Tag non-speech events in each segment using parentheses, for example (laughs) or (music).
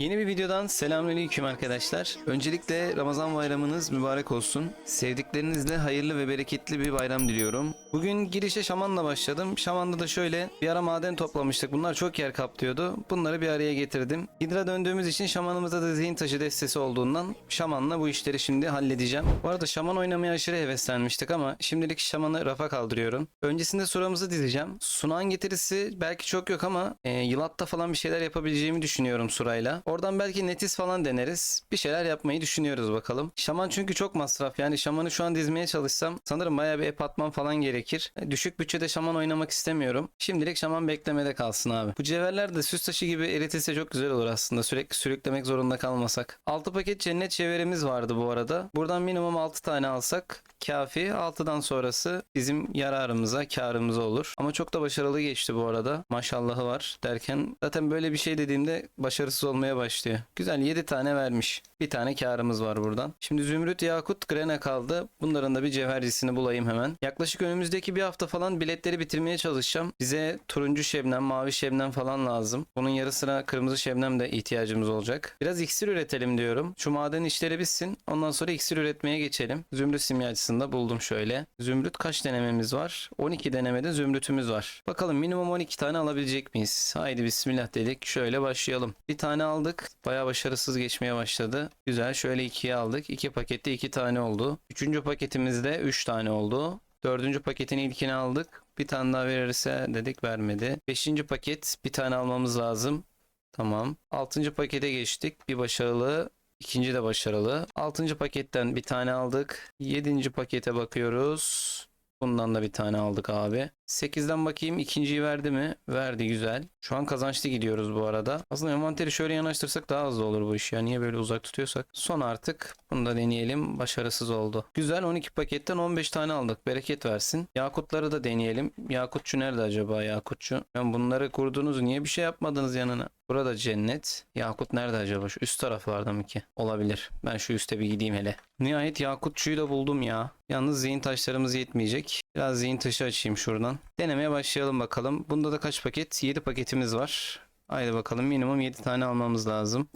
Yeni bir videodan selamünaleyküm arkadaşlar. Öncelikle Ramazan bayramınız mübarek olsun. Sevdiklerinizle hayırlı ve bereketli bir bayram diliyorum. Bugün girişe şamanla başladım. Şamanda da şöyle bir ara maden toplamıştık. Bunlar çok yer kaplıyordu. Bunları bir araya getirdim. Hidra döndüğümüz için şamanımızda da zihin taşı destesi olduğundan şamanla bu işleri şimdi halledeceğim. Bu arada şaman oynamaya aşırı heveslenmiştik ama şimdilik şamanı rafa kaldırıyorum. Öncesinde suramızı dizeceğim. Sunağın getirisi belki çok yok ama e, yılatta falan bir şeyler yapabileceğimi düşünüyorum surayla. Oradan belki netis falan deneriz. Bir şeyler yapmayı düşünüyoruz bakalım. Şaman çünkü çok masraf. Yani şamanı şu an dizmeye çalışsam sanırım bayağı bir ep atmam falan gerekir. E, Düşük bütçede şaman oynamak istemiyorum. Şimdilik şaman beklemede kalsın abi. Bu cevherler de süs taşı gibi eritilse çok güzel olur aslında. Sürekli sürüklemek zorunda kalmasak. 6 paket cennet çevirimiz vardı bu arada. Buradan minimum 6 tane alsak kafi. 6'dan sonrası bizim yararımıza, karımıza olur. Ama çok da başarılı geçti bu arada. Maşallahı var derken zaten böyle bir şey dediğimde başarısız olmaya başlıyor. Güzel 7 tane vermiş. Bir tane karımız var buradan. Şimdi Zümrüt, Yakut, Grene kaldı. Bunların da bir cevhercisini bulayım hemen. Yaklaşık önümüzdeki bir hafta falan biletleri bitirmeye çalışacağım. Bize turuncu şebnem, mavi şebnem falan lazım. Bunun yarı sıra kırmızı şebnem de ihtiyacımız olacak. Biraz iksir üretelim diyorum. Şu maden işleri bitsin. Ondan sonra iksir üretmeye geçelim. Zümrüt simyacısını da buldum şöyle. Zümrüt kaç denememiz var? 12 denemede zümrütümüz var. Bakalım minimum 12 tane alabilecek miyiz? Haydi bismillah dedik. Şöyle başlayalım. Bir tane aldık. Bayağı başarısız geçmeye başladı. Güzel. Şöyle ikiye aldık. İki pakette iki tane oldu. Üçüncü paketimizde üç tane oldu. Dördüncü paketin ilkini aldık. Bir tane daha verirse dedik vermedi. Beşinci paket bir tane almamız lazım. Tamam. Altıncı pakete geçtik. Bir başarılı. İkinci de başarılı. Altıncı paketten bir tane aldık. Yedinci pakete bakıyoruz. Bundan da bir tane aldık abi. 8'den bakayım ikinciyi verdi mi? Verdi güzel. Şu an kazançlı gidiyoruz bu arada. Aslında envanteri şöyle yanaştırsak daha hızlı olur bu iş ya. Niye böyle uzak tutuyorsak? Son artık. Bunu da deneyelim. Başarısız oldu. Güzel 12 paketten 15 tane aldık. Bereket versin. Yakutları da deneyelim. Yakutçu nerede acaba Yakutçu? Ben bunları kurdunuz. Niye bir şey yapmadınız yanına? Burada cennet. Yakut nerede acaba? Şu üst taraflarda mı ki? Olabilir. Ben şu üste bir gideyim hele. Nihayet Yakutçuyu da buldum ya. Yalnız zihin taşlarımız yetmeyecek. Biraz zihin taşı açayım şuradan. Denemeye başlayalım bakalım. Bunda da kaç paket? 7 paketimiz var. Haydi bakalım minimum 7 tane almamız lazım.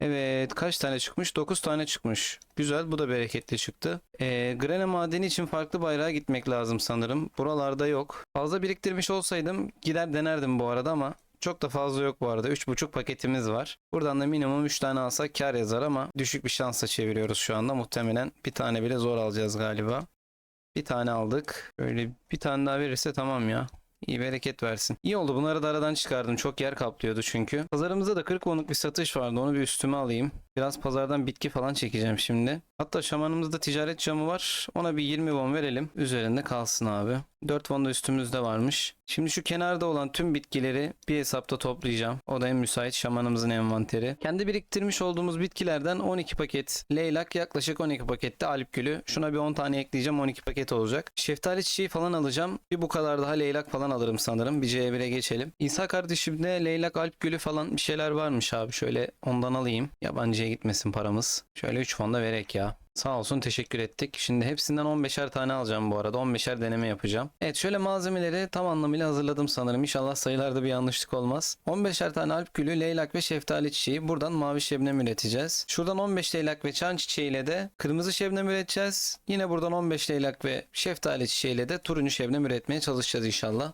Evet kaç tane çıkmış? 9 tane çıkmış. Güzel bu da bereketli çıktı. Ee, Grene madeni için farklı bayrağa gitmek lazım sanırım. Buralarda yok. Fazla biriktirmiş olsaydım gider denerdim bu arada ama çok da fazla yok bu arada. 3,5 paketimiz var. Buradan da minimum 3 tane alsak kar yazar ama düşük bir şansla çeviriyoruz şu anda. Muhtemelen bir tane bile zor alacağız galiba. Bir tane aldık. Böyle bir tane daha verirse tamam ya. İyi bereket versin. İyi oldu bunları da aradan çıkardım. Çok yer kaplıyordu çünkü. Pazarımızda da 40 wonluk bir satış vardı. Onu bir üstüme alayım. Biraz pazardan bitki falan çekeceğim şimdi. Hatta şamanımızda ticaret camı var. Ona bir 20 won verelim. Üzerinde kalsın abi. 4 won da üstümüzde varmış. Şimdi şu kenarda olan tüm bitkileri bir hesapta toplayacağım. O da en müsait şamanımızın envanteri. Kendi biriktirmiş olduğumuz bitkilerden 12 paket leylak yaklaşık 12 pakette alp gülü. Şuna bir 10 tane ekleyeceğim 12 paket olacak. Şeftali çiçeği falan alacağım. Bir bu kadar daha leylak falan alırım sanırım. Bir C1'e geçelim. İsa kardeşimde leylak alp gülü falan bir şeyler varmış abi. Şöyle ondan alayım. Yabancıya gitmesin paramız. Şöyle 3 fonda verek ya. Sağ olsun teşekkür ettik. Şimdi hepsinden 15'er tane alacağım bu arada. 15'er deneme yapacağım. Evet şöyle malzemeleri tam anlamıyla hazırladım sanırım. İnşallah sayılarda bir yanlışlık olmaz. 15'er tane alp gülü, leylak ve şeftali çiçeği. Buradan mavi şebnem üreteceğiz. Şuradan 15 leylak ve çan çiçeğiyle de kırmızı şebnem üreteceğiz. Yine buradan 15 leylak ve şeftali çiçeğiyle de turuncu şebnem üretmeye çalışacağız inşallah.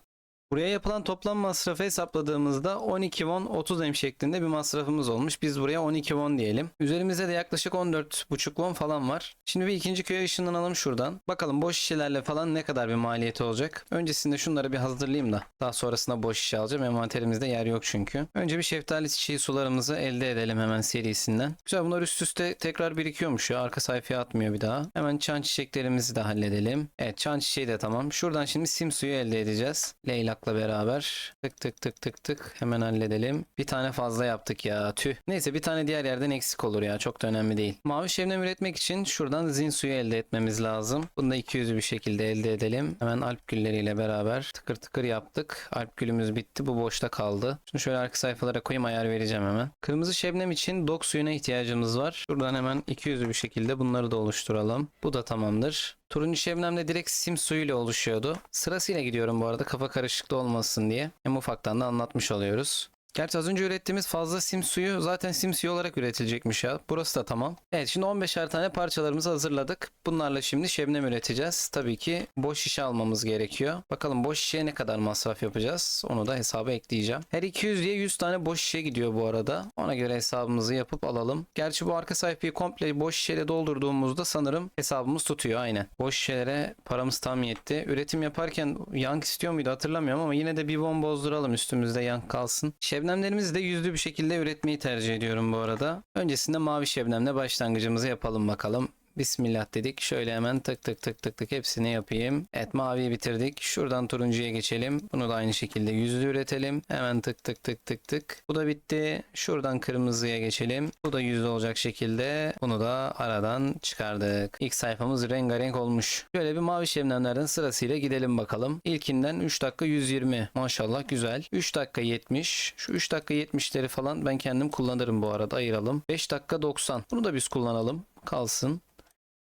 Buraya yapılan toplam masrafı hesapladığımızda 12 won 30 em şeklinde bir masrafımız olmuş. Biz buraya 12 won diyelim. Üzerimizde de yaklaşık 14,5 won falan var. Şimdi bir ikinci köye ışınlanalım şuradan. Bakalım boş şişelerle falan ne kadar bir maliyeti olacak. Öncesinde şunları bir hazırlayayım da. Daha sonrasında boş şişe alacağım. Envanterimizde yer yok çünkü. Önce bir şeftali çiçeği sularımızı elde edelim hemen serisinden. Güzel bunlar üst üste tekrar birikiyormuş ya. Arka sayfaya atmıyor bir daha. Hemen çan çiçeklerimizi de halledelim. Evet çan çiçeği de tamam. Şuradan şimdi sim suyu elde edeceğiz. Leylak toprakla beraber. Tık tık tık tık tık hemen halledelim. Bir tane fazla yaptık ya tüh. Neyse bir tane diğer yerden eksik olur ya çok da önemli değil. Mavi şebnem üretmek için şuradan zin suyu elde etmemiz lazım. Bunu da 200 bir şekilde elde edelim. Hemen alp gülleriyle beraber tıkır tıkır yaptık. Alp gülümüz bitti bu boşta kaldı. Şunu şöyle arka sayfalara koyayım ayar vereceğim hemen. Kırmızı şebnem için dok suyuna ihtiyacımız var. Şuradan hemen 200 bir şekilde bunları da oluşturalım. Bu da tamamdır. Turuncu şebnemde direkt sim suyuyla oluşuyordu. Sırasıyla gidiyorum bu arada kafa karışıklığı olmasın diye. Hem ufaktan da anlatmış oluyoruz. Gerçi az önce ürettiğimiz fazla sim suyu zaten sim suyu olarak üretilecekmiş ya. Burası da tamam. Evet şimdi 15'er tane parçalarımızı hazırladık. Bunlarla şimdi şebnem üreteceğiz. Tabii ki boş şişe almamız gerekiyor. Bakalım boş şişeye ne kadar masraf yapacağız? Onu da hesaba ekleyeceğim. Her 200 diye 100 tane boş şişe gidiyor bu arada. Ona göre hesabımızı yapıp alalım. Gerçi bu arka sayfayı komple boş şişeyle doldurduğumuzda sanırım hesabımız tutuyor aynen. Boş şişelere paramız tam yetti. Üretim yaparken yank istiyor muydu hatırlamıyorum ama yine de bir bomba bozduralım üstümüzde yank kalsın. Şebnemlerimizi de yüzlü bir şekilde üretmeyi tercih ediyorum bu arada. Öncesinde mavi şebnemle başlangıcımızı yapalım bakalım. Bismillah dedik. Şöyle hemen tık tık tık tık tık hepsini yapayım. Evet maviyi bitirdik. Şuradan turuncuya geçelim. Bunu da aynı şekilde yüzlü üretelim. Hemen tık tık tık tık tık. Bu da bitti. Şuradan kırmızıya geçelim. Bu da yüzlü olacak şekilde. Bunu da aradan çıkardık. İlk sayfamız rengarenk olmuş. Şöyle bir mavi şebnemlerden sırasıyla gidelim bakalım. İlkinden 3 dakika 120. Maşallah güzel. 3 dakika 70. Şu 3 dakika 70'leri falan ben kendim kullanırım bu arada. Ayıralım. 5 dakika 90. Bunu da biz kullanalım. Kalsın.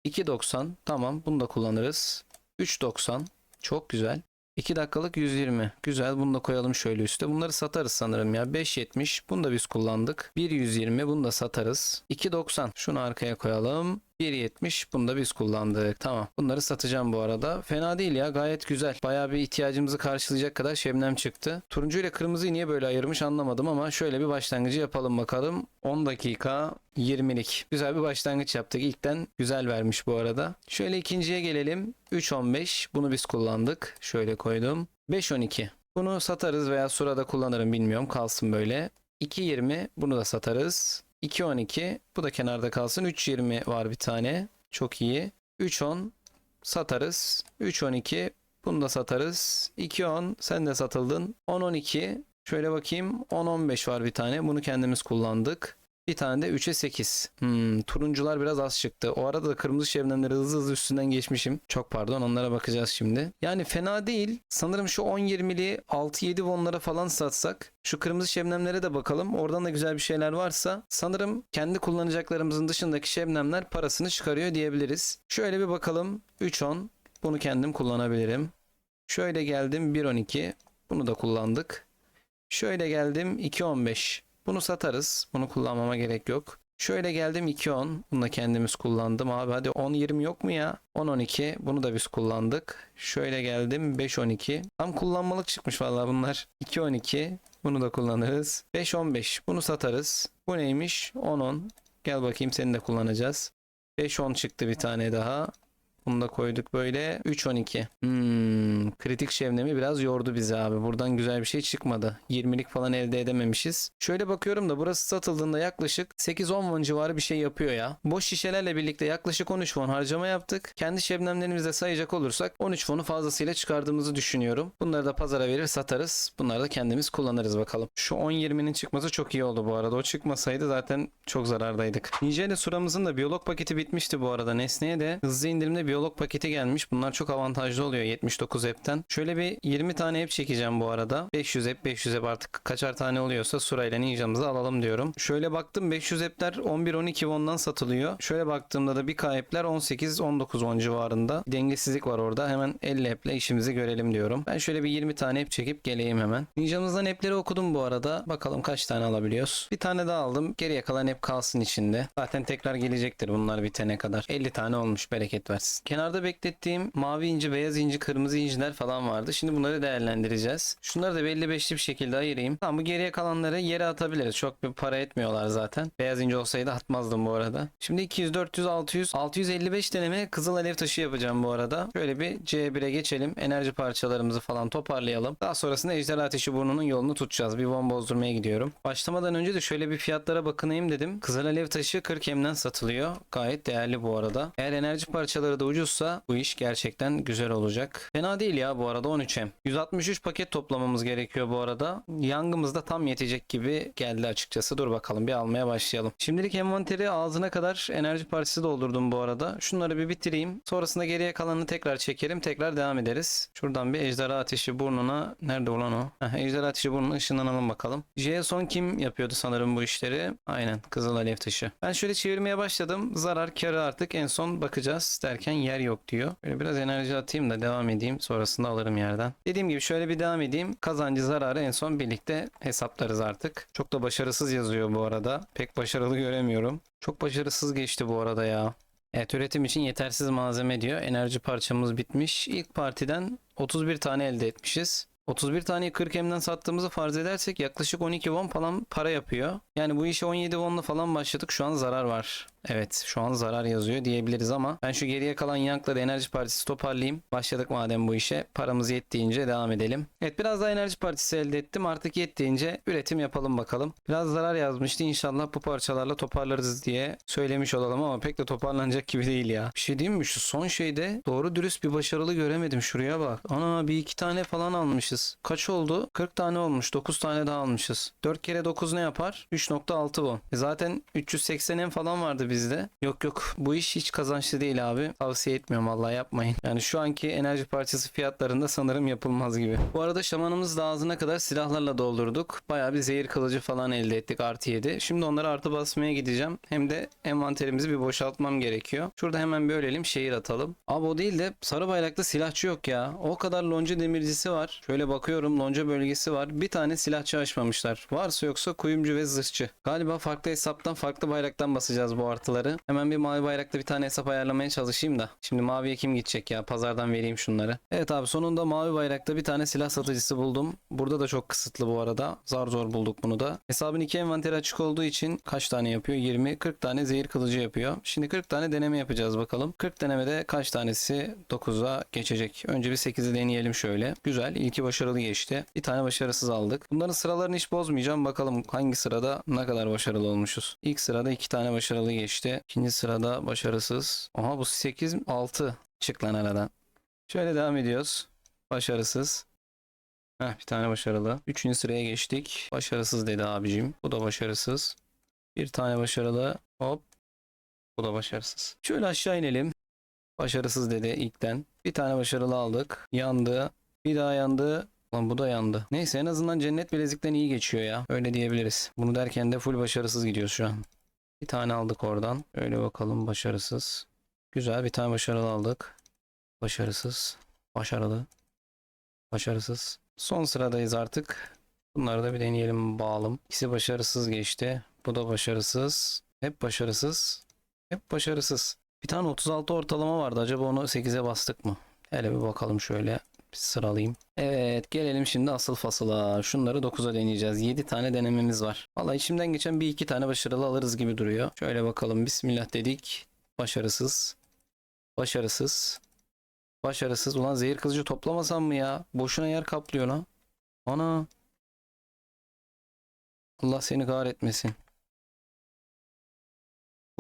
2.90 tamam bunu da kullanırız. 3.90 çok güzel. 2 dakikalık 120 güzel bunu da koyalım şöyle üste. Bunları satarız sanırım ya. 5.70 bunu da biz kullandık. 1.120 bunu da satarız. 2.90 şunu arkaya koyalım. 1.70 bunu da biz kullandık. Tamam. Bunları satacağım bu arada. Fena değil ya gayet güzel. Bayağı bir ihtiyacımızı karşılayacak kadar şebnem çıktı. Turuncu ile kırmızıyı niye böyle ayırmış anlamadım ama şöyle bir başlangıcı yapalım bakalım. 10 dakika 20'lik. Güzel bir başlangıç yaptık. İlkten güzel vermiş bu arada. Şöyle ikinciye gelelim. 3.15 bunu biz kullandık. Şöyle koydum. 5.12 bunu satarız veya surada kullanırım bilmiyorum. Kalsın böyle. 2.20 bunu da satarız. 2.12 bu da kenarda kalsın. 3.20 var bir tane. Çok iyi. 3.10 satarız. 3.12 bunu da satarız. 2.10 sen de satıldın. 10.12 şöyle bakayım. 10.15 var bir tane. Bunu kendimiz kullandık. Bir tane de 3'e 8. Hmm, turuncular biraz az çıktı. O arada da kırmızı şebnemleri hızlı hızlı üstünden geçmişim. Çok pardon onlara bakacağız şimdi. Yani fena değil. Sanırım şu 10-20'li 6-7 wonlara falan satsak. Şu kırmızı şebnemlere de bakalım. Oradan da güzel bir şeyler varsa sanırım kendi kullanacaklarımızın dışındaki şebnemler parasını çıkarıyor diyebiliriz. Şöyle bir bakalım. 3-10. Bunu kendim kullanabilirim. Şöyle geldim 1.12. Bunu da kullandık. Şöyle geldim 2.15. Bunu satarız. Bunu kullanmama gerek yok. Şöyle geldim 2.10. Bunu da kendimiz kullandım abi. Hadi 10.20 yok mu ya? 10.12. Bunu da biz kullandık. Şöyle geldim 5.12. Tam kullanmalık çıkmış vallahi bunlar. 2.12. Bunu da kullanırız. 5.15. Bunu satarız. Bu neymiş? 10.10. Gel bakayım seni de kullanacağız. 5.10 çıktı bir tane daha. Bunu da koyduk böyle. 3.12. Hmm, kritik şevnemi biraz yordu bizi abi. Buradan güzel bir şey çıkmadı. 20'lik falan elde edememişiz. Şöyle bakıyorum da burası satıldığında yaklaşık 8-10 won civarı bir şey yapıyor ya. Boş şişelerle birlikte yaklaşık 13 won harcama yaptık. Kendi şebnemlerimizde sayacak olursak 13 wonu fazlasıyla çıkardığımızı düşünüyorum. Bunları da pazara verir satarız. Bunları da kendimiz kullanırız bakalım. Şu 10-20'nin çıkması çok iyi oldu bu arada. O çıkmasaydı zaten çok zarardaydık. İle Suramızın da biyolog paketi bitmişti bu arada. Nesneye de hızlı indirimde biyolog paketi gelmiş. Bunlar çok avantajlı oluyor 79 app'ten. Şöyle bir 20 tane app çekeceğim bu arada. 500 app 500 app artık kaçar tane oluyorsa Surayla Ninja'mızı alalım diyorum. Şöyle baktım 500 app'ler 11-12 won'dan satılıyor. Şöyle baktığımda da bir app'ler 18-19 won civarında. Dengesizlik var orada. Hemen 50 app'le işimizi görelim diyorum. Ben şöyle bir 20 tane app çekip geleyim hemen. Ninja'mızdan app'leri okudum bu arada. Bakalım kaç tane alabiliyoruz. Bir tane daha aldım. Geriye kalan app kalsın içinde. Zaten tekrar gelecektir bunlar bitene kadar. 50 tane olmuş bereket versin. Kenarda beklettiğim mavi inci, beyaz inci, kırmızı inciler falan vardı. Şimdi bunları değerlendireceğiz. Şunları da belli beşli bir şekilde ayırayım. Tamam bu geriye kalanları yere atabiliriz. Çok bir para etmiyorlar zaten. Beyaz inci olsaydı atmazdım bu arada. Şimdi 200, 400, 600, 655 deneme kızıl alev taşı yapacağım bu arada. Şöyle bir C1'e geçelim. Enerji parçalarımızı falan toparlayalım. Daha sonrasında ejderha ateşi burnunun yolunu tutacağız. Bir bomba bozdurmaya gidiyorum. Başlamadan önce de şöyle bir fiyatlara bakınayım dedim. Kızıl alev taşı 40 emden satılıyor. Gayet değerli bu arada. Eğer enerji parçaları da ucuzsa bu iş gerçekten güzel olacak. Fena değil ya bu arada 13M. 163 paket toplamamız gerekiyor bu arada. Yangımız da tam yetecek gibi geldi açıkçası. Dur bakalım bir almaya başlayalım. Şimdilik envanteri ağzına kadar enerji partisi doldurdum bu arada. Şunları bir bitireyim. Sonrasında geriye kalanını tekrar çekerim. Tekrar devam ederiz. Şuradan bir ejderha ateşi burnuna. Nerede ulan o? Heh, ejderha ateşi burnuna ışınlanalım bakalım. Jason kim yapıyordu sanırım bu işleri? Aynen. Kızıl alev taşı. Ben şöyle çevirmeye başladım. Zarar karı artık en son bakacağız derken yer yok diyor. Böyle biraz enerji atayım da devam edeyim. Sonrasında alırım yerden. Dediğim gibi şöyle bir devam edeyim. Kazancı zararı en son birlikte hesaplarız artık. Çok da başarısız yazıyor bu arada. Pek başarılı göremiyorum. Çok başarısız geçti bu arada ya. Evet üretim için yetersiz malzeme diyor. Enerji parçamız bitmiş. İlk partiden 31 tane elde etmişiz. 31 taneyi 40 M'den sattığımızı farz edersek yaklaşık 12 won falan para yapıyor. Yani bu işe 17 won'la falan başladık. Şu an zarar var. Evet şu an zarar yazıyor diyebiliriz ama ben şu geriye kalan yankları enerji partisi toparlayayım. Başladık madem bu işe. Paramız yettiğince devam edelim. Evet biraz daha enerji partisi elde ettim. Artık yettiğince üretim yapalım bakalım. Biraz zarar yazmıştı. İnşallah bu parçalarla toparlarız diye söylemiş olalım ama pek de toparlanacak gibi değil ya. Bir şey diyeyim mi? Şu son şeyde doğru dürüst bir başarılı göremedim. Şuraya bak. Ana bir iki tane falan almışız. Kaç oldu? 40 tane olmuş. 9 tane daha almışız. 4 kere 9 ne yapar? 3.6 won. E zaten 380 en falan vardı bizde. Yok yok. Bu iş hiç kazançlı değil abi. Tavsiye etmiyorum vallahi yapmayın. Yani şu anki enerji parçası fiyatlarında sanırım yapılmaz gibi. Bu arada şamanımız da ağzına kadar silahlarla doldurduk. Bayağı bir zehir kılıcı falan elde ettik artı 7. Şimdi onları artı basmaya gideceğim. Hem de envanterimizi bir boşaltmam gerekiyor. Şurada hemen bir ölelim şehir atalım. Abi o değil de sarı bayraklı silahçı yok ya. O kadar lonca demircisi var. Şöyle bakıyorum lonca bölgesi var. Bir tane silahçı açmamışlar. Varsa yoksa kuyumcu ve zırhçı. Galiba farklı hesaptan farklı bayraktan basacağız bu artıları. Hemen bir mavi bayrakta bir tane hesap ayarlamaya çalışayım da. Şimdi maviye kim gidecek ya? Pazardan vereyim şunları. Evet abi sonunda mavi bayrakta bir tane silah satıcısı buldum. Burada da çok kısıtlı bu arada. Zar zor bulduk bunu da. Hesabın iki envanteri açık olduğu için kaç tane yapıyor? 20, 40 tane zehir kılıcı yapıyor. Şimdi 40 tane deneme yapacağız bakalım. 40 denemede kaç tanesi 9'a geçecek? Önce bir 8'i deneyelim şöyle. Güzel. İlki başarılı geçti. Bir tane başarısız aldık. Bunların sıralarını hiç bozmayacağım. Bakalım hangi sırada ne kadar başarılı olmuşuz. İlk sırada iki tane başarılı geçti. İkinci sırada başarısız. Aha bu 8, 6. Çık lan aradan. Şöyle devam ediyoruz. Başarısız. Heh, bir tane başarılı. Üçüncü sıraya geçtik. Başarısız dedi abicim. Bu da başarısız. Bir tane başarılı. Hop. Bu da başarısız. Şöyle aşağı inelim. Başarısız dedi ilkten. Bir tane başarılı aldık. Yandı. Bir daha yandı. Lan bu da yandı. Neyse en azından cennet bilezikten iyi geçiyor ya. Öyle diyebiliriz. Bunu derken de full başarısız gidiyoruz şu an. Bir tane aldık oradan. Öyle bakalım başarısız. Güzel bir tane başarılı aldık. Başarısız. Başarılı. Başarısız. Son sıradayız artık. Bunları da bir deneyelim bağlım. İkisi başarısız geçti. Bu da başarısız. Hep başarısız. Hep başarısız. Bir tane 36 ortalama vardı. Acaba onu 8'e bastık mı? Hele bir bakalım şöyle. Bir sıralayayım. Evet gelelim şimdi asıl fasıla. Şunları 9'a deneyeceğiz. 7 tane denememiz var. Vallahi içimden geçen bir iki tane başarılı alırız gibi duruyor. Şöyle bakalım. Bismillah dedik. Başarısız. Başarısız. Başarısız. Ulan zehir kılıcı toplamasam mı ya? Boşuna yer kaplıyor lan. Ana. Allah seni kahretmesin.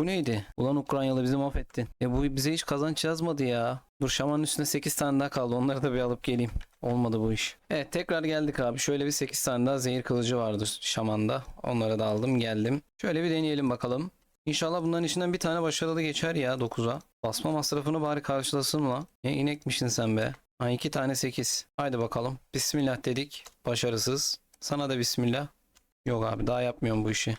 Bu neydi? Ulan Ukraynalı bizi mahvettin. E bu bize hiç kazanç yazmadı ya. Dur şamanın üstüne 8 tane daha kaldı. Onları da bir alıp geleyim. Olmadı bu iş. Evet tekrar geldik abi. Şöyle bir 8 tane daha zehir kılıcı vardı şamanda. Onları da aldım geldim. Şöyle bir deneyelim bakalım. İnşallah bunların içinden bir tane başarılı geçer ya 9'a. Basma masrafını bari karşılasın la. Ne inekmişsin sen be. Ha 2 tane 8. Haydi bakalım. Bismillah dedik. Başarısız. Sana da bismillah. Yok abi daha yapmıyorum bu işi.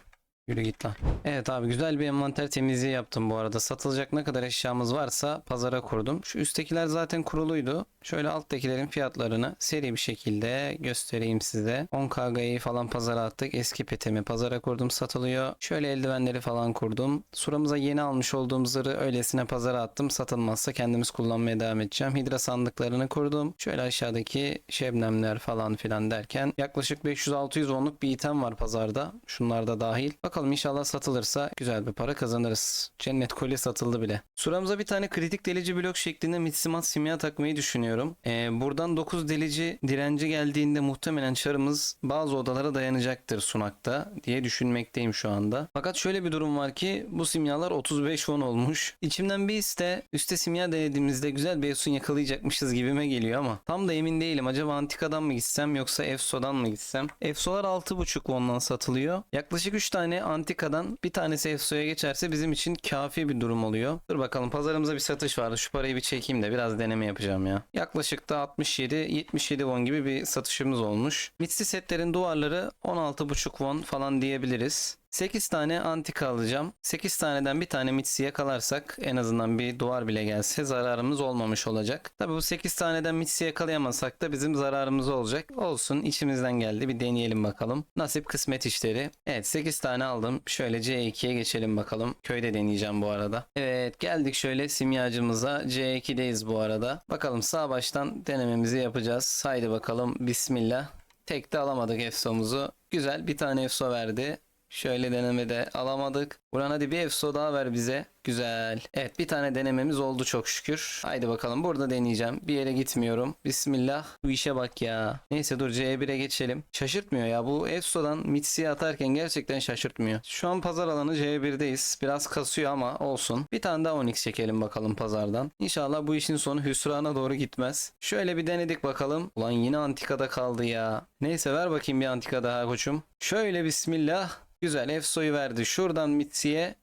Yürü git lan. Evet abi güzel bir envanter temizliği yaptım bu arada. Satılacak ne kadar eşyamız varsa pazara kurdum. Şu üsttekiler zaten kuruluydu. Şöyle alttakilerin fiyatlarını seri bir şekilde göstereyim size. 10 KG'yi falan pazara attık. Eski petimi pazara kurdum satılıyor. Şöyle eldivenleri falan kurdum. Suramıza yeni almış olduğum zırhı öylesine pazara attım. Satılmazsa kendimiz kullanmaya devam edeceğim. Hidra sandıklarını kurdum. Şöyle aşağıdaki şebnemler falan filan derken yaklaşık 500-600 onluk bir item var pazarda. Şunlar da dahil. Bakalım inşallah satılırsa güzel bir para kazanırız. Cennet kolye satıldı bile. Suramıza bir tane kritik delici blok şeklinde mitsimat simya takmayı düşünüyorum. Düşünüyorum. Ee, buradan 9 delici direnci geldiğinde muhtemelen çarımız bazı odalara dayanacaktır sunakta diye düşünmekteyim şu anda. Fakat şöyle bir durum var ki bu simyalar 35 won olmuş. İçimden bir iste üstte simya denediğimizde güzel bir Efsun yakalayacakmışız gibime geliyor ama tam da emin değilim. Acaba Antika'dan mı gitsem yoksa Efso'dan mı gitsem? Efso'lar 6.5 won'dan satılıyor. Yaklaşık 3 tane Antika'dan bir tanesi Efso'ya geçerse bizim için kafi bir durum oluyor. Dur bakalım pazarımıza bir satış vardı. Şu parayı bir çekeyim de biraz deneme yapacağım ya. Yaklaşık da 67-77 won gibi bir satışımız olmuş. Mitsi setlerin duvarları 16.5 won falan diyebiliriz. 8 tane antika alacağım. 8 taneden bir tane mitsi yakalarsak en azından bir duvar bile gelse zararımız olmamış olacak. Tabi bu 8 taneden mitsi yakalayamasak da bizim zararımız olacak. Olsun içimizden geldi bir deneyelim bakalım. Nasip kısmet işleri. Evet 8 tane aldım. Şöyle C2'ye geçelim bakalım. Köyde deneyeceğim bu arada. Evet geldik şöyle simyacımıza. C2'deyiz bu arada. Bakalım sağ baştan denememizi yapacağız. Haydi bakalım bismillah. Tek de alamadık EFSO'muzu. Güzel bir tane EFSO verdi. Şöyle denemede alamadık. Buran hadi bir EFSO daha ver bize. Güzel. Evet bir tane denememiz oldu çok şükür. Haydi bakalım burada deneyeceğim. Bir yere gitmiyorum. Bismillah. Bu işe bak ya. Neyse dur C1'e geçelim. Şaşırtmıyor ya. Bu EFSO'dan Mitsi'ye atarken gerçekten şaşırtmıyor. Şu an pazar alanı C1'deyiz. Biraz kasıyor ama olsun. Bir tane daha Onyx çekelim bakalım pazardan. İnşallah bu işin sonu hüsrana doğru gitmez. Şöyle bir denedik bakalım. Ulan yine antikada kaldı ya. Neyse ver bakayım bir antika daha koçum. Şöyle bismillah. Güzel EFSO'yu verdi. Şuradan Mitsi'ye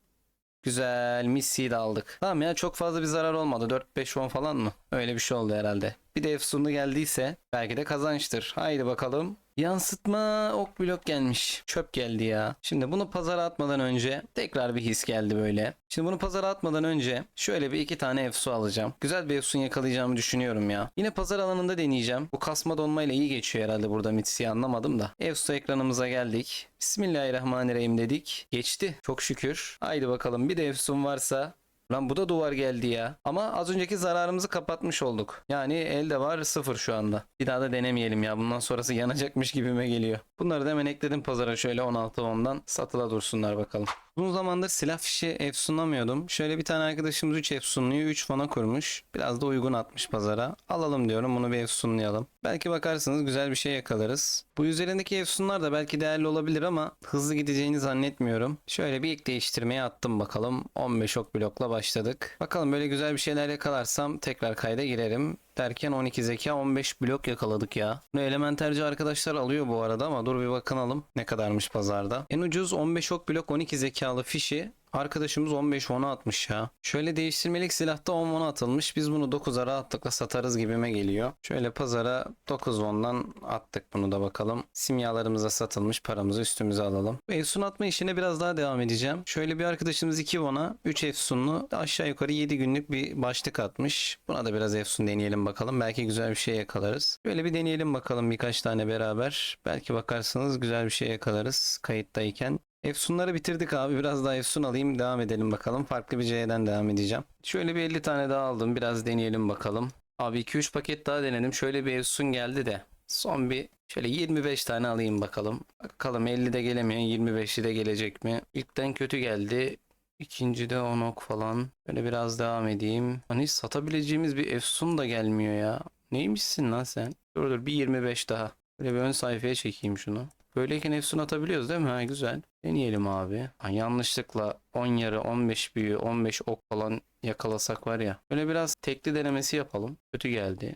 Güzel Missi'yi de aldık. Tamam ya çok fazla bir zarar olmadı. 4-5 won falan mı? Öyle bir şey oldu herhalde. Bir de Efsunlu geldiyse belki de kazançtır. Haydi bakalım. Yansıtma ok blok gelmiş. Çöp geldi ya. Şimdi bunu pazara atmadan önce tekrar bir his geldi böyle. Şimdi bunu pazara atmadan önce şöyle bir iki tane Efsu alacağım. Güzel bir Efsun yakalayacağımı düşünüyorum ya. Yine pazar alanında deneyeceğim. Bu kasma donmayla iyi geçiyor herhalde burada Mitsi'yi anlamadım da. Efsu ekranımıza geldik. Bismillahirrahmanirrahim dedik. Geçti. Çok şükür. Haydi bakalım bir de Efsun varsa Lan bu da duvar geldi ya. Ama az önceki zararımızı kapatmış olduk. Yani elde var sıfır şu anda. Bir daha da denemeyelim ya. Bundan sonrası yanacakmış gibime geliyor. Bunları da hemen ekledim pazara şöyle 16 ondan satıla dursunlar bakalım. Uzun zamandır silah fişi efsunlamıyordum. Şöyle bir tane arkadaşımız 3 efsunluyu 3 fona kurmuş. Biraz da uygun atmış pazara. Alalım diyorum bunu bir efsunlayalım. Belki bakarsınız güzel bir şey yakalarız. Bu üzerindeki efsunlar da belki değerli olabilir ama hızlı gideceğini zannetmiyorum. Şöyle bir ilk değiştirmeye attım bakalım. 15 ok blokla başladık. Bakalım böyle güzel bir şeyler yakalarsam tekrar kayda girerim derken 12 zeka 15 blok yakaladık ya. Bunu elementerci arkadaşlar alıyor bu arada ama dur bir bakınalım ne kadarmış pazarda. En ucuz 15 ok blok 12 zekalı fişi Arkadaşımız 15 ona atmış ya. Şöyle değiştirmelik silahta 10 ona atılmış. Biz bunu 9'a rahatlıkla satarız gibime geliyor. Şöyle pazara 9 ondan attık bunu da bakalım. Simyalarımıza satılmış paramızı üstümüze alalım. Efsun atma işine biraz daha devam edeceğim. Şöyle bir arkadaşımız 2 ona 3 Efsunlu aşağı yukarı 7 günlük bir başlık atmış. Buna da biraz Efsun deneyelim bakalım. Belki güzel bir şey yakalarız. Böyle bir deneyelim bakalım birkaç tane beraber. Belki bakarsınız güzel bir şey yakalarız kayıttayken. Efsunları bitirdik abi. Biraz daha Efsun alayım. Devam edelim bakalım. Farklı bir C'den devam edeceğim. Şöyle bir 50 tane daha aldım. Biraz deneyelim bakalım. Abi 2-3 paket daha denedim. Şöyle bir Efsun geldi de. Son bir şöyle 25 tane alayım bakalım. Bakalım 50 de gelemiyor. 25'i de gelecek mi? İlkten kötü geldi. İkinci de 10 ok falan. Böyle biraz devam edeyim. Hani satabileceğimiz bir Efsun da gelmiyor ya. Neymişsin lan sen? Dur dur bir 25 daha. Böyle bir ön sayfaya çekeyim şunu. Böyleyken Efsun atabiliyoruz değil mi? Ha güzel. Deneyelim abi. Ha, yanlışlıkla 10 yarı, 15 büyü, 15 ok falan yakalasak var ya. Böyle biraz tekli denemesi yapalım. Kötü geldi.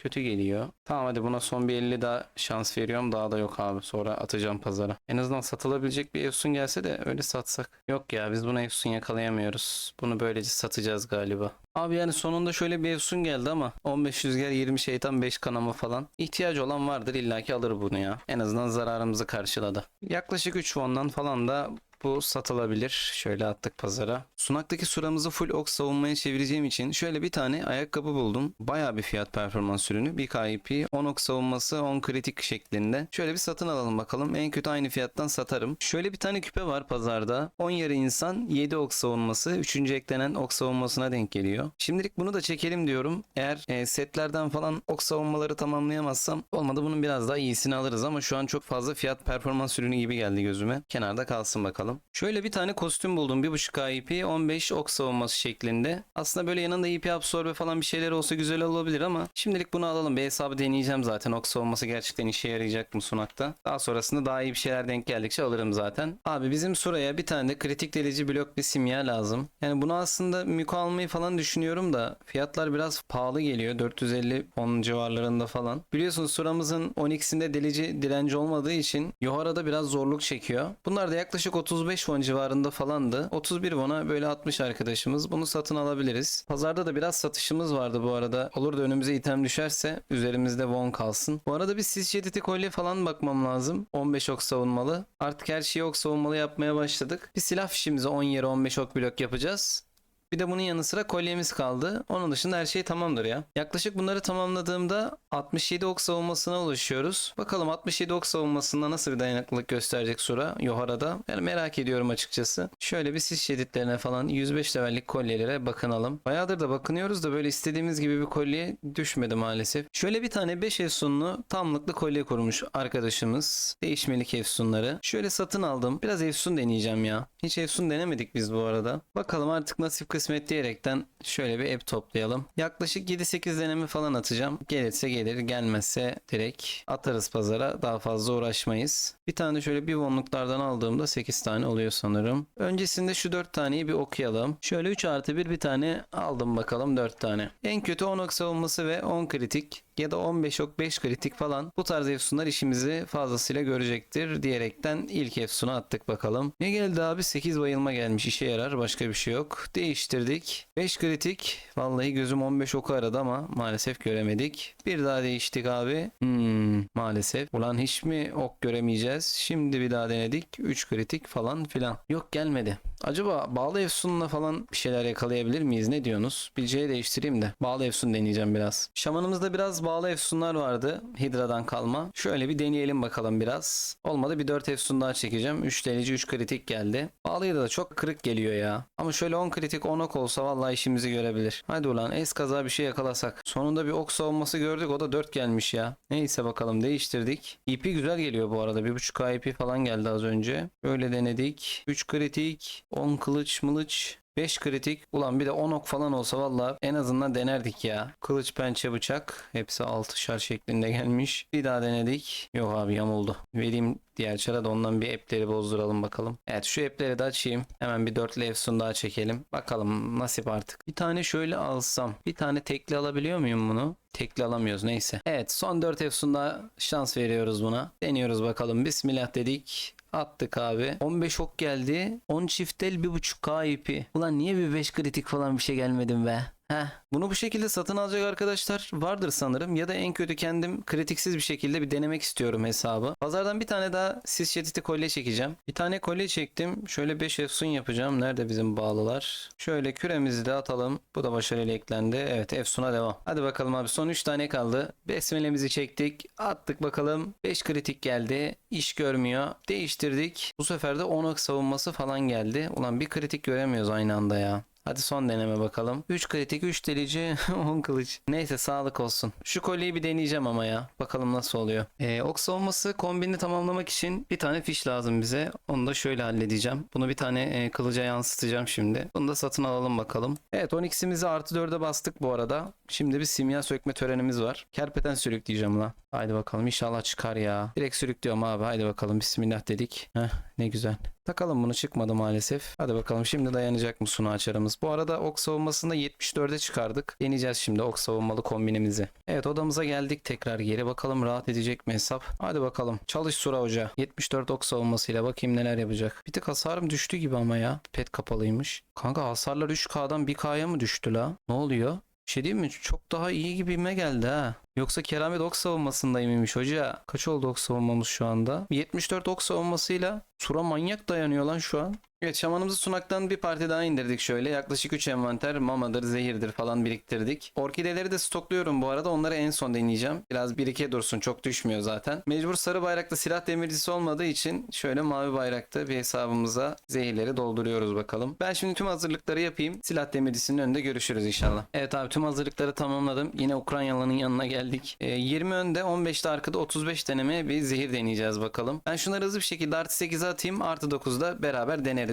Kötü geliyor. Tamam hadi buna son bir 50 daha şans veriyorum. Daha da yok abi. Sonra atacağım pazara. En azından satılabilecek bir Efsun gelse de öyle satsak. Yok ya biz buna Efsun yakalayamıyoruz. Bunu böylece satacağız galiba. Abi yani sonunda şöyle bir Efsun geldi ama 15 rüzgar 20 şeytan 5 kanama falan. İhtiyacı olan vardır illaki alır bunu ya. En azından zararımızı karşıladı. Yaklaşık 3 won'dan falan da bu satılabilir. Şöyle attık pazara. Sunaktaki suramızı full ok savunmaya çevireceğim için şöyle bir tane ayakkabı buldum. Baya bir fiyat performans ürünü. Bir KIP 10 ok savunması 10 kritik şeklinde. Şöyle bir satın alalım bakalım. En kötü aynı fiyattan satarım. Şöyle bir tane küpe var pazarda. 10 yarı insan 7 ok savunması. 3. eklenen ok savunmasına denk geliyor. Şimdilik bunu da çekelim diyorum. Eğer e, setlerden falan ok savunmaları tamamlayamazsam olmadı bunun biraz daha iyisini alırız ama şu an çok fazla fiyat performans ürünü gibi geldi gözüme. Kenarda kalsın bakalım. Bakalım. Şöyle bir tane kostüm buldum. 1.5 IP 15 ok savunması şeklinde. Aslında böyle yanında IP absorbe falan bir şeyler olsa güzel olabilir ama şimdilik bunu alalım. Bir hesabı deneyeceğim zaten. Ok savunması gerçekten işe yarayacak mı sunakta. Daha sonrasında daha iyi bir şeyler denk geldikçe alırım zaten. Abi bizim suraya bir tane de kritik delici blok bir simya lazım. Yani bunu aslında Miko almayı falan düşünüyorum da fiyatlar biraz pahalı geliyor. 450 10 civarlarında falan. Biliyorsunuz suramızın 12'sinde delici direnci olmadığı için Yohara'da biraz zorluk çekiyor. Bunlar da yaklaşık 35 won civarında falandı. 31 won'a böyle 60 arkadaşımız. Bunu satın alabiliriz. Pazarda da biraz satışımız vardı bu arada. Olur da önümüze item düşerse üzerimizde won kalsın. Bu arada bir sis şedidi kolye falan bakmam lazım. 15 ok savunmalı. Artık her şeyi ok savunmalı yapmaya başladık. Bir silah fişimize 10 yere 15 ok blok yapacağız. Bir de bunun yanı sıra kolyemiz kaldı. Onun dışında her şey tamamdır ya. Yaklaşık bunları tamamladığımda 67 ok savunmasına ulaşıyoruz. Bakalım 67 ok savunmasında nasıl bir dayanıklılık gösterecek Sura Yohara'da. Yani merak ediyorum açıkçası. Şöyle bir sis şeditlerine falan 105 levellik kolyelere bakınalım. Bayağıdır da bakınıyoruz da böyle istediğimiz gibi bir kolye düşmedi maalesef. Şöyle bir tane 5 efsunlu tamlıklı kolye kurmuş arkadaşımız. Değişmelik efsunları. Şöyle satın aldım. Biraz efsun deneyeceğim ya. Hiç efsun denemedik biz bu arada. Bakalım artık nasip kısmet diyerekten şöyle bir app toplayalım. Yaklaşık 7-8 deneme falan atacağım. Gelirse gelir, gelmezse direkt atarız pazara. Daha fazla uğraşmayız. Bir tane şöyle bir wonluklardan aldığımda 8 tane oluyor sanırım. Öncesinde şu 4 taneyi bir okuyalım. Şöyle 3 artı 1 bir tane aldım bakalım 4 tane. En kötü 10 ok savunması ve 10 kritik ya da 15 ok 5 kritik falan bu tarz efsunlar işimizi fazlasıyla görecektir diyerekten ilk efsunu attık bakalım. Ne geldi abi 8 bayılma gelmiş işe yarar başka bir şey yok. Değiştirdik. 5 kritik vallahi gözüm 15 oku aradı ama maalesef göremedik. Bir daha değiştik abi. Hmm, maalesef. Ulan hiç mi ok göremeyeceğiz? Şimdi bir daha denedik. 3 kritik falan filan. Yok gelmedi. Acaba bağlı efsunla falan bir şeyler yakalayabilir miyiz? Ne diyorsunuz? Bilceyi değiştireyim de. Bağlı efsun deneyeceğim biraz. Şamanımızda biraz bağlı efsunlar vardı. Hidra'dan kalma. Şöyle bir deneyelim bakalım biraz. Olmadı bir 4 efsun daha çekeceğim. 3 delici 3 kritik geldi. Bağlıya da çok kırık geliyor ya. Ama şöyle 10 kritik 10 ok olsa vallahi işimizi görebilir. Hadi ulan es kaza bir şey yakalasak. Sonunda bir ok savunması gördük. O da 4 gelmiş ya. Neyse bakalım değiştirdik. IP güzel geliyor bu arada. 1.5k IP falan geldi az önce. Böyle denedik. 3 kritik. 10 kılıç mılıç. 5 kritik. Ulan bir de 10 ok falan olsa valla en azından denerdik ya. Kılıç pençe bıçak. Hepsi 6'şar şeklinde gelmiş. Bir daha denedik. Yok abi yamuldu. Vereyim diğer çara da ondan bir app'leri bozduralım bakalım. Evet şu app'leri de açayım. Hemen bir dörtlü efsun daha çekelim. Bakalım nasip artık. Bir tane şöyle alsam. Bir tane tekli alabiliyor muyum bunu? Tekli alamıyoruz neyse. Evet son 4 efsun daha şans veriyoruz buna. Deniyoruz bakalım. Bismillah dedik. Attık abi. 15 ok geldi. 10 çiftel 1.5k IP. Ulan niye bir 5 kritik falan bir şey gelmedim be? Heh. Bunu bu şekilde satın alacak arkadaşlar vardır sanırım. Ya da en kötü kendim kritiksiz bir şekilde bir denemek istiyorum hesabı. Pazardan bir tane daha sis şedidi kolye çekeceğim. Bir tane kolye çektim. Şöyle 5 efsun yapacağım. Nerede bizim bağlılar? Şöyle küremizi de atalım. Bu da başarıyla eklendi. Evet efsuna devam. Hadi bakalım abi son 3 tane kaldı. Besmelemizi çektik. Attık bakalım. 5 kritik geldi. İş görmüyor. Değiştirdik. Bu sefer de 10 ok savunması falan geldi. Ulan bir kritik göremiyoruz aynı anda ya. Hadi son deneme bakalım. 3 kritik, 3 delici, (laughs) 10 kılıç. Neyse sağlık olsun. Şu kolyeyi bir deneyeceğim ama ya. Bakalım nasıl oluyor. Ee, ok savunması kombini tamamlamak için bir tane fiş lazım bize. Onu da şöyle halledeceğim. Bunu bir tane e, kılıca yansıtacağım şimdi. Bunu da satın alalım bakalım. Evet 12'simizi artı 4'e bastık bu arada. Şimdi bir simya sökme törenimiz var. Kerpeten sürükleyeceğim la. Haydi bakalım inşallah çıkar ya. Direkt sürüklüyorum abi. Haydi bakalım bismillah dedik. Heh ne güzel. Takalım bunu çıkmadı maalesef. Hadi bakalım şimdi dayanacak mı sunu açarımız. Bu arada ok savunmasında 74'e çıkardık. Deneyeceğiz şimdi ok savunmalı kombinimizi. Evet odamıza geldik tekrar geri bakalım rahat edecek mi hesap. Hadi bakalım çalış Sura Hoca. 74 ok savunmasıyla bakayım neler yapacak. Bir tık hasarım düştü gibi ama ya. Pet kapalıymış. Kanka hasarlar 3K'dan 1K'ya mı düştü la? Ne oluyor? Şey diyeyim mi? Çok daha iyi gibime geldi ha. Yoksa keramet ok savunmasındaymış hoca. Kaç oldu ok savunmamız şu anda? 74 ok savunmasıyla Sura manyak dayanıyor lan şu an. Evet şamanımızı sunaktan bir parti daha indirdik şöyle. Yaklaşık 3 envanter mamadır, zehirdir falan biriktirdik. Orkideleri de stokluyorum bu arada. Onları en son deneyeceğim. Biraz birike dursun. Çok düşmüyor zaten. Mecbur sarı bayrakta silah demircisi olmadığı için şöyle mavi bayrakta bir hesabımıza zehirleri dolduruyoruz bakalım. Ben şimdi tüm hazırlıkları yapayım. Silah demircisinin önünde görüşürüz inşallah. Evet abi tüm hazırlıkları tamamladım. Yine Ukraynalı'nın yanına geldik. Ee, 20 önde 15'te arkada 35 deneme bir zehir deneyeceğiz bakalım. Ben şunları hızlı bir şekilde artı 8'e atayım. Artı 9'da beraber deneriz.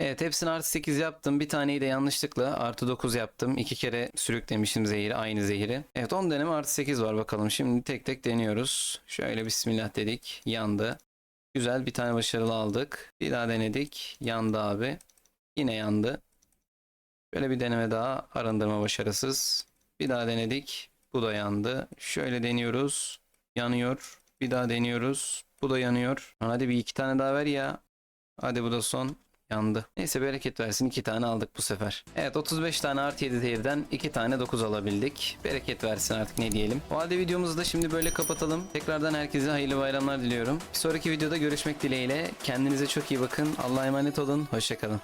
Evet hepsini artı 8 yaptım. Bir taneyi de yanlışlıkla artı 9 yaptım. İki kere sürüklemişim zehiri aynı zehiri. Evet 10 deneme artı 8 var bakalım. Şimdi tek tek deniyoruz. Şöyle bismillah dedik. Yandı. Güzel bir tane başarılı aldık. Bir daha denedik. Yandı abi. Yine yandı. Şöyle bir deneme daha. Arındırma başarısız. Bir daha denedik. Bu da yandı. Şöyle deniyoruz. Yanıyor. Bir daha deniyoruz. Bu da yanıyor. Hadi bir iki tane daha ver ya. Hadi bu da son. Yandı. Neyse bereket versin. iki tane aldık bu sefer. Evet 35 tane artı 7 değerden 2 tane 9 alabildik. Bereket versin artık ne diyelim. O halde videomuzu da şimdi böyle kapatalım. Tekrardan herkese hayırlı bayramlar diliyorum. Bir sonraki videoda görüşmek dileğiyle. Kendinize çok iyi bakın. Allah'a emanet olun. Hoşçakalın.